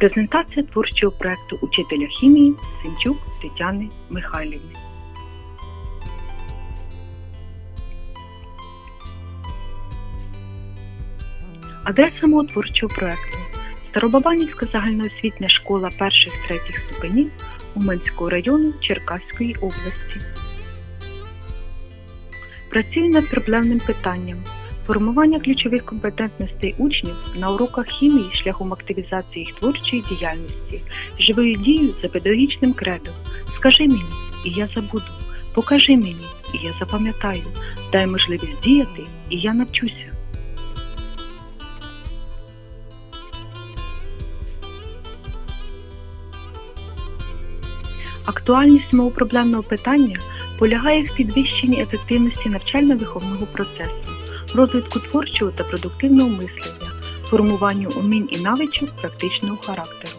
Презентація творчого проекту учителя хімії Сенчук Тетяни Михайлівни. Адреса мого творчого проекту Старобабанівська загальноосвітня школа перших третіх ступенів Уманського району Черкаської області. Працюю над проблемним питанням формування ключових компетентностей учнів на уроках хімії шляхом активізації їх творчої діяльності, живою дією за педагогічним кредом. Скажи мені, і я забуду. Покажи мені, і я запам'ятаю. Дай можливість діяти, і я навчуся. Актуальність мого проблемного питання полягає в підвищенні ефективності навчально-виховного процесу, розвитку творчого та продуктивного мислення, формуванню умінь і навичок практичного характеру.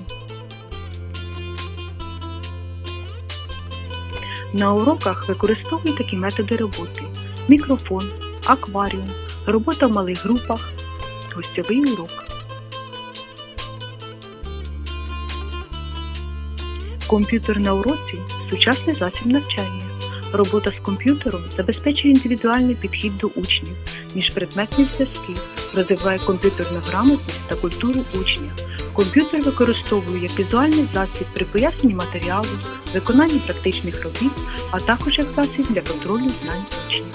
На уроках використовую такі методи роботи: мікрофон, акваріум, робота в малих групах, гостьовий урок. Комп'ютер на уроці сучасний засіб навчання. Робота з комп'ютером забезпечує індивідуальний підхід до учнів, міжпредметні зв'язки, розвиває комп'ютерну грамотність та культуру учня. Комп'ютер використовую як візуальний засіб при поясненні матеріалу, виконанні практичних робіт, а також як засіб для контролю знань учнів.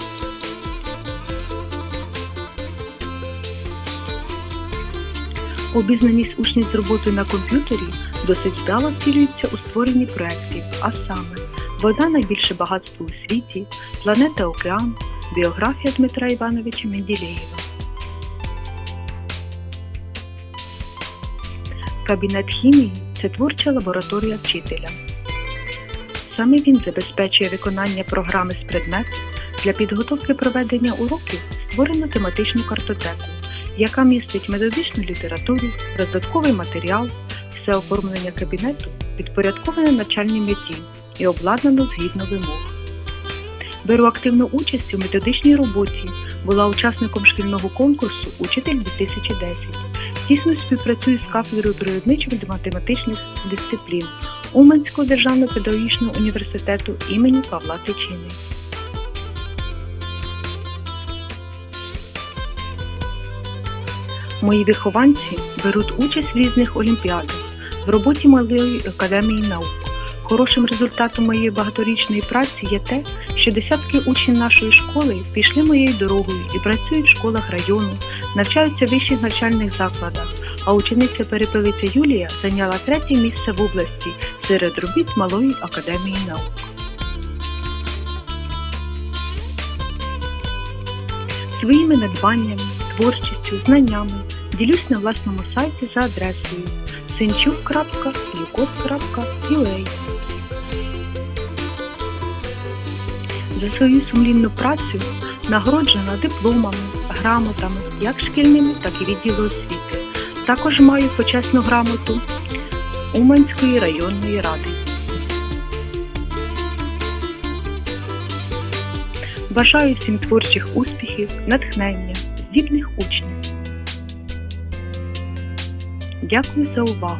Обізнаність учнів з роботою на комп'ютері досить вдало втілюється у створенні проєктів, а саме Вода найбільше багатство у світі, планета Океан, біографія Дмитра Івановича Менделєєва. Кабінет хімії це творча лабораторія вчителя. Саме він забезпечує виконання програми з предметів для підготовки проведення уроків створено тематичну картотеку, яка містить методичну літературу, роздатковий матеріал, все оформлення кабінету підпорядковане навчальній меті і обладнано згідно вимог. Беру активну участь у методичній роботі, була учасником шкільного конкурсу Учитель 2010. Тісно співпрацюю з кафедрою природничих математичних дисциплін Уманського державного педагогічного університету імені Павла Тичини. Мої вихованці беруть участь в різних олімпіадах в роботі Малої академії наук. Хорошим результатом моєї багаторічної праці є те, що десятки учнів нашої школи пішли моєю дорогою і працюють в школах району, навчаються в вищих навчальних закладах, а учениця перепелиця Юлія зайняла третє місце в області серед робіт Малої академії наук. Своїми надбаннями, творчістю, знаннями ділюсь на власному сайті за адресою sinchuk.yukos.ua За свою сумлінну працю нагороджена дипломами, грамотами як шкільними, так і відділу освіти. Також маю почесну грамоту Уманської районної ради. Бажаю всім творчих успіхів, натхнення, здібних учнів. 逆走は